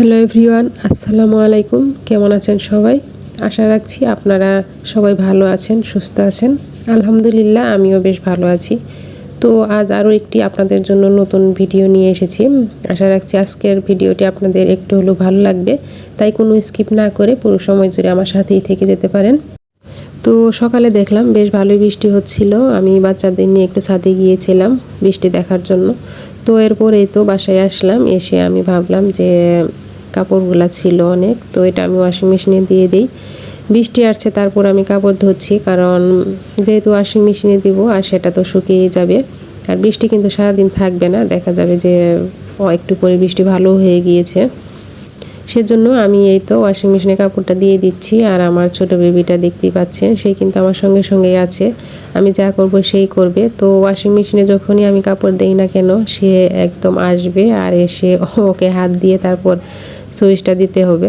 Hello everyone, আসসালামু আলাইকুম। কেমন আছেন সবাই? আশা রাখছি আপনারা সবাই ভালো আছেন, সুস্থ আছেন। আলহামদুলিল্লাহ, আমিও বেশ ভালো আছি। তো আজ আরও একটি আপনাদের জন্য নতুন ভিডিও নিয়ে এসেছি। আশা রাখছি আজকের ভিডিওটি আপনাদের একটু হলেও ভালো লাগবে। তাই কোনো স্কিপ না করে পুরো সময় জুড়ে আমার সাথেই থেকে যেতে পারেন। তো সকালে দেখলাম বেশ ভালোই বৃষ্টি হচ্ছিল। আমি বাচ্চাদের নিয়ে একটু ছাদে গিয়েছিলাম বৃষ্টি দেখার জন্য। তো এরপরেই তো বাসায় আসলাম। এসে আমি ভাবলাম যে কাপড়গুলো ছিল অনেক, তো এটা আমি ওয়াশিং মেশিনে দিয়ে দিই। বৃষ্টি আসছে, তারপর আমি কাপড় ধুচ্ছি, কারণ যেহেতু ওয়াশিং মেশিনে দিব, আর সেটা তো শুকিয়ে যাবে। আর বৃষ্টি কিন্তু সারাদিন থাকবে না, দেখা যাবে যে একটু পরে বৃষ্টি ভালো হয়ে গিয়েছে। সেজন্য আমি এই তো ওয়াশিং মেশিনে কাপড়টা দিয়ে দিচ্ছি, আর আমার ছোট বেবিটা দেখতেই পাচ্ছেন, সে কিন্তু আমার সঙ্গে সঙ্গেই আছে। আমি যা করব সেই করবে। তো ওয়াশিং মেশিনে যখনই আমি কাপড় দেই না কেন, সে একদম আসবে, আর এসে ওকে হাত দিয়ে তারপর সুইচটা দিতে হবে।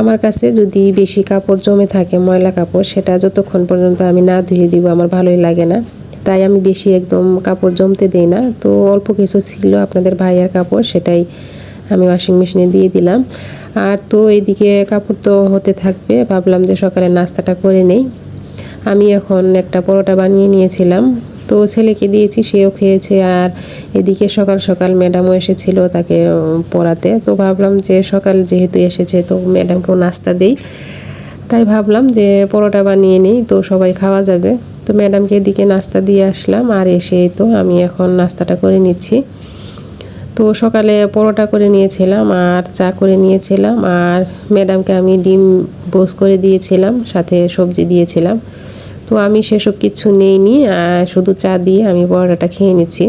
আমার কাছে যদি বেশি কাপড় জমে থাকে, ময়লা কাপড়, সেটা যতক্ষণ পর্যন্ত আমি না ধুয়ে দিব, আমার ভালোই লাগে না। তাই আমি বেশি একদম কাপড় জমতে দেই না। তো অল্প কিছু ছিল আপনাদের ভাইয়ার কাপড়, সেটাই আমি ওয়াশিং মেশিনে দিয়ে দিলাম। আর তো এইদিকে কাপড় তো হতে থাকবে, ভাবলাম যে সকালে নাস্তাটা করে নেই। আমি এখন একটা পরোটা বানিয়ে নিয়েছিলাম। তো ছেলেকে দিয়েছি, সেও খেয়েছে। আর এদিকে সকাল সকাল ম্যাডামও এসেছিল তাকে পড়াতে। তো ভাবলাম যে সকাল যেহেতু এসেছে, তো ম্যাডামকেও নাস্তা দেই। তাই ভাবলাম যে পরোটা বানিয়ে নিই, তো সবাই খাওয়া যাবে। তো ম্যাডামকে এদিকে নাস্তা দিয়ে আসলাম, আর এসে তো আমি এখন নাস্তাটা করে নিচ্ছি। তো সকালে পরোটা করে নিয়েছিলাম, আর চা করে নিয়েছিলাম, আর ম্যাডামকে আমি ডিম বোস করে দিয়েছিলাম, সাথে সবজি দিয়েছিলাম। তো আমি সেসব কিছু নেইনি শুধু চা দিয়ে আমি পরোটাটা খেয়ে নিচ্ছি।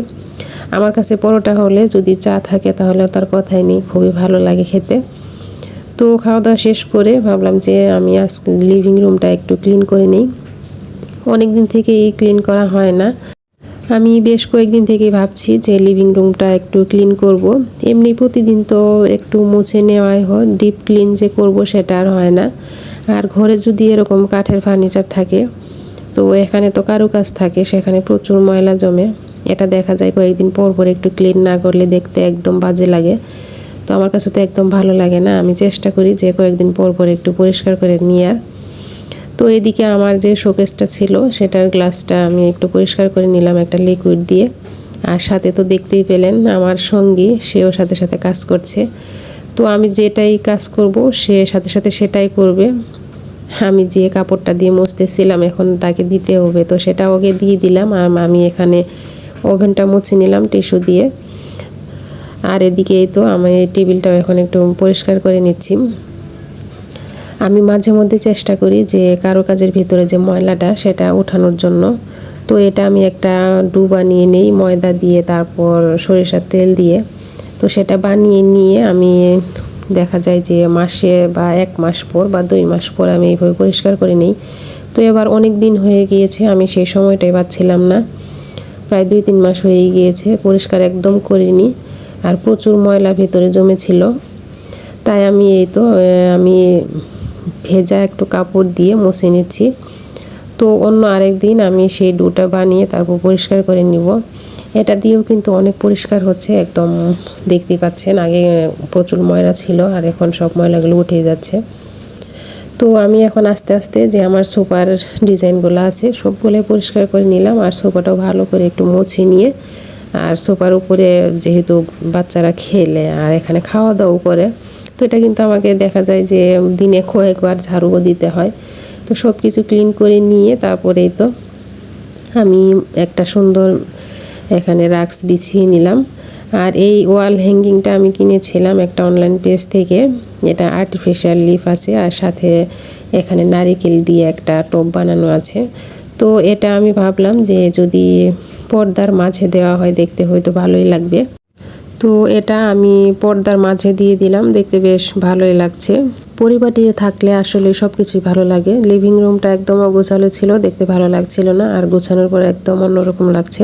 আমার কাছে পরোটা হলে যদি চা থাকে তাহলে তার কথাই নেই, খুবই ভালো লাগে খেতে। তো খাওয়া দাওয়া শেষ করে ভাবলাম যে আমি আজ লিভিং রুমটা একটু ক্লিন করে নিই। অনেক দিন থেকে এই ক্লিন করা হয় না। আমি বেশ কয়েকদিন থেকে ভাবছি যে লিভিং রুমটা একটু ক্লিন করব। এমনি প্রতিদিন তো একটু মুছে নেওয়াই হয় ডিপ ক্লিন যে করব সেটা আর হয় না। আর ঘরে যদি এরকম কাঠের ফার্নিচার থাকে তো এখানে তো কারুকাজ থাকে, সেখানে প্রচুর ময়লা জমে। এটা দেখা যায় কয়েকদিন পর পর একটু ক্লিন না করলে দেখতে একদম বাজে লাগে। তো আমার কাছে তো একদম ভালো লাগে না। আমি চেষ্টা করি যে কয়েকদিন পর পর একটু পরিষ্কার করে নিয়ে আর তো এদিকে আমার যে শোকেসটা ছিল, সেটার গ্লাসটা আমি একটু পরিষ্কার করে নিলাম একটা লিকুইড দিয়ে। আর সাথে তো দেখতেই পেলেন, আমার সঙ্গী, সেও সাথে সাথে কাজ করছে। তো আমি যেটাই কাজ করব, সে সাথে সাথে সেটাই করবে। আমি যে কাপড়টা দিয়ে মুছতেছিলাম, এখন তাকে দিতে হবে। তো সেটা ওকে দিয়ে দিলাম আর আমি এখানে ওভেনটা মুছে নিলাম টিস্যু দিয়ে। আর এদিকে তো আমি এই টেবিলটাও এখন একটু পরিষ্কার করে নিচ্ছি। আমি মাঝে মধ্যে চেষ্টা করি যে কারও কাজের ভিতরে যে ময়লাটা, সেটা ওঠানোর জন্য। তো এটা আমি একটা ডু বানিয়ে নিই, ময়দা দিয়ে, তারপর সরিষার তেল দিয়ে। তো সেটা বানিয়ে নিয়ে আমি দেখা যায় যে মাসে বা এক মাস পর বা দুই মাস পর আমি এইভাবে পরিষ্কার করে নিই। তো এবার অনেক দিন হয়ে গিয়েছে, আমি সেই সময়টাই পাচ্ছিলাম না। প্রায় দুই তিন মাস হয়ে গিয়েছে, পরিষ্কার একদম করিনি আর প্রচুর ময়লা ভেতরে জমেছিল। তাই আমি এই তো আমি ভেজা একটু কাপড় দিয়ে মুছে নিচ্ছি। তো অন্য আরেক দিন আমি সেই ডুটা বানিয়ে তারপর পরিষ্কার করে নিব। এটা দিয়েও কিন্তু অনেক পরিষ্কার হচ্ছে, একদম দেখতেই পাচ্ছেন। আগে প্রচুর ময়লা ছিল আর এখন সব ময়লাগুলো উঠে যাচ্ছে। তো আমি এখন আস্তে আস্তে যে আমার সোফার ডিজাইনগুলো আছে, সবগুলো পরিষ্কার করে নিলাম আর সোফাটাও ভালো করে একটু মুছে নিয়ে আর সোফার উপরে যেহেতু বাচ্চারা খেলে আর এখানে খাওয়া দাওয়াও করে, তো এটা কিন্তু আমাকে দেখা যায় যে দিনে কয়েকবার ঝাড়ুও দিতে হয়। তো সব কিছু ক্লিন করে নিয়ে তারপরেই তো আমি একটা সুন্দর এখানে রাক্স বিছিয়ে নিলাম। আর এই ওয়াল হ্যাঙ্গিংটা আমি কিনেছিলাম একটা অনলাইন পেজ থেকে। এটা আর্টিফিশিয়াল লিফ আছে আর সাথে এখানে নারিকেল দিয়ে একটা টপ বানানো আছে। তো এটা আমি ভাবলাম যে যদি পর্দার মাঝে দেওয়া হয় দেখতে হয়তো ভালোই লাগবে। তো এটা আমি পর্দার মাঝে দিয়ে দিলাম, দেখতে বেশ ভালোই লাগছে। পরিপাটি থাকলে আসলে সব কিছুই ভালো লাগে। লিভিং রুমটা একদম অগোছালো ছিল, দেখতে ভালো লাগছিল না, আর গোছানোর পর একদম অন্যরকম লাগছে।